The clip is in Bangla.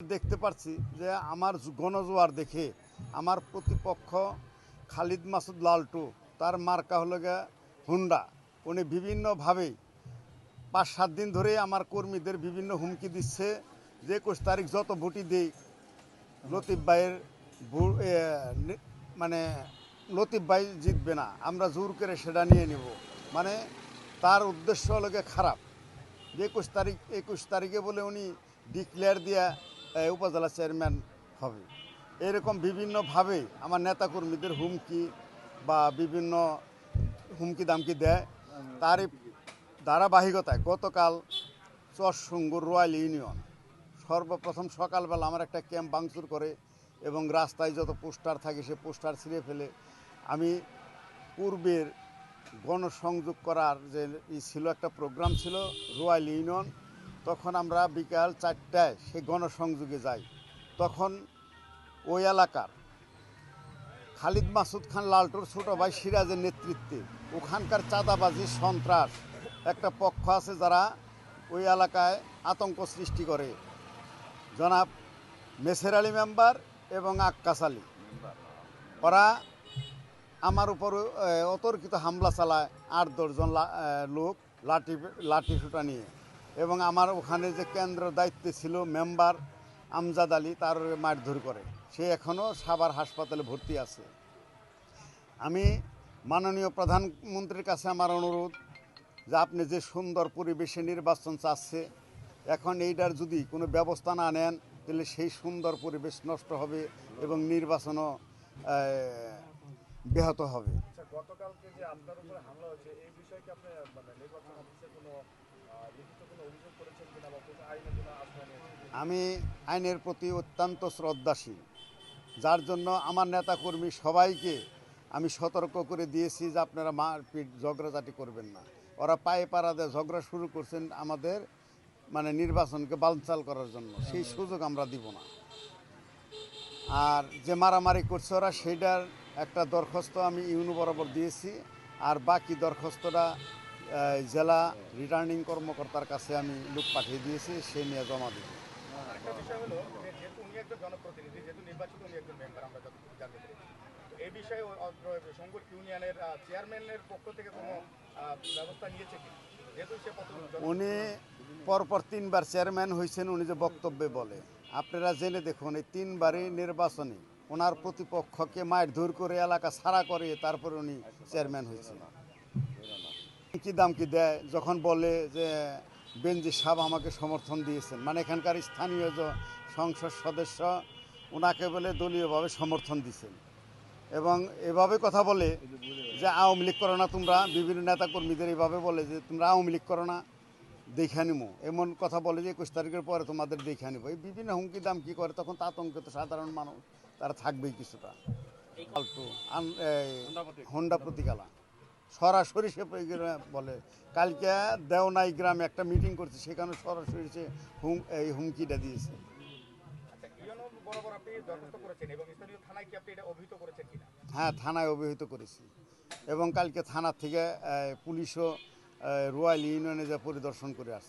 দেখতে পাচ্ছি যে আমার গণজোয়ার দেখে আমার প্রতিপক্ষ খালিদ মাসুদ লালটু, তার মার্কা হলো গিয়ে হুন্ডা। উনি বিভিন্নভাবেই পাঁচ সাত দিন ধরে আমার কর্মীদের বিভিন্ন হুমকি দিচ্ছে। যে একুশ তারিখ যত ভোটই দেই, লতিফ ভাইয়ের মানে লতিফ ভাই জিতবে না, আমরা জোর করে সেটা নিয়ে নেব। মানে তার উদ্দেশ্য হলো খারাপ। যে একুশ তারিখ, একুশ তারিখে বলে উনি ডিক্লেয়ার দিয়া উপজেলা চেয়ারম্যান হবে। এরকম বিভিন্নভাবে আমার নেতাকর্মীদের হুমকি বা বিভিন্ন হুমকি দামকি দেয়। তারই ধারাবাহিকতায় গতকাল চরসুঙ্গুর রয়্যাল ইউনিয়ন সর্বপ্রথম সকালবেলা আমার একটা ক্যাম্প ভাঙচুর করে এবং রাস্তায় যত পোস্টার থাকে সে পোস্টার ছিঁড়ে ফেলে। আমি পূর্বের গণসংযোগ করার যে ছিল একটা প্রোগ্রাম ছিল রয়্যাল ইউনিয়ন তখন আমরা বিকাল চারটায় সেই গণসংযোগে যাই। তখন ওই এলাকার খালিদ মাসুদ খান লালটুর ছোট ভাই সিরাজের নেতৃত্বে ওখানকার চাঁদাবাজি, সন্ত্রাস একটা পক্ষ আছে যারা ওই এলাকায় আতঙ্ক সৃষ্টি করে। জনাব মেসের আলী মেম্বার এবং আক্কাস আলী। ওরা আমার উপর অতর্কিত হামলা চালায় আট দশজন লোক লাঠি লাঠি সুটা নিয়ে। এবং আমার ওখানে যে কেন্দ্র দায়িত্বে ছিল মেম্বার আমজাদ আলী, তার মারধর করে। সে এখনও সাভার হাসপাতালে ভর্তি আছে। আমি মাননীয় প্রধানমন্ত্রীর কাছে আমার অনুরোধ যে আপনি যে সুন্দর পরিবেশে নির্বাচন চাচ্ছে, এখন এইটার যদি কোনো ব্যবস্থা না নেন, তাহলে সেই সুন্দর পরিবেশ নষ্ট হবে এবং নির্বাচনও ব্যাহত হবে। গতকালকে যে আপনার উপরে হামলা হয়েছে, এই বিষয়ে কি আপনি মানে নির্বাচন অফিসে কোনো আমি আইনের প্রতি অত্যন্ত শ্রদ্ধাশীল, যার জন্য আমার নেতাকর্মী সবাইকে আমি সতর্ক করে দিয়েছি যে আপনারা মারপিট, ঝগড়াঝাটি করবেন না। ওরা পায়ে পাড়াতে ঝগড়া শুরু করছেন আমাদের মানে নির্বাচনকে বালচাল করার জন্য। সেই সুযোগ আমরা দিব না। আর যে মারামারি করছে ওরা, সেইটার একটা দরখাস্ত আমি ইউনো বরাবর দিয়েছি আর বাকি দরখাস্তটা জেলা রিটার্নিং কর্মকর্তার কাছে আমি লোক পাঠিয়ে দিয়েছি সে নিয়ে জমা দেবে। একটা বিষয় হলো যেহেতু উনি একজন জনপ্রতিনিধি যেহেতু নির্বাচিত উনি একজন মেম্বার আমরা জানতে পেরেছি। এই বিষয়ে সংগঠ ইউনিয়নের চেয়ারম্যানের পক্ষ থেকে কোনো ব্যবস্থা নিয়েছে কি? উনি পরপর তিনবার চেয়ারম্যান হয়েছেন উনি যে বক্তব্যে বলে। আপনারা জেনে দেখুন এই তিনবারই নির্বাচনে। ওনার প্রতিপক্ষকে মায়ের ধর করে এলাকা ছাড়া করে, তারপরে উনি চেয়ারম্যান হয়েছেন কি দাম কি দেয়? যখন বলে যে বেঞ্জি সাহেব আমাকে সমর্থন দিয়েছেন। মানে এখানকার স্থানীয় যে সংসদ সদস্য ওনাকে বলে দলীয়ভাবে সমর্থন দিয়েছেন। এবং এভাবে কথা বলে যে, আওয়ামী লীগ করো না তোমরা। বিভিন্ন নেতাকর্মীদের এইভাবে বলে যে, তোমরা আওয়ামী লীগ করো না। দেখে নিমো। এমন কথা বলে যে একুশ তারিখের পরে তোমাদের দেখে নিব এই বিভিন্ন হুমকি দাম কি করে তখন তা আতঙ্কিত সাধারণ মানুষ তারা থাকবেই কিছুটা। ফালতু হোন্ডা প্রতিকালা সরাসরি সে বলে কালকে দেওনাই গ্রামে একটা মিটিং করছে সেখানে সরাসরি সে হুম এই হুমকিটা দিয়েছে। আচ্ছা হ্যাঁ থানায় অভিহিত করেছি। এবং কালকে থানা থেকে পুলিশও আহ, রয়্যাল ইউনিয়নে যা পরিদর্শন করে আসছে।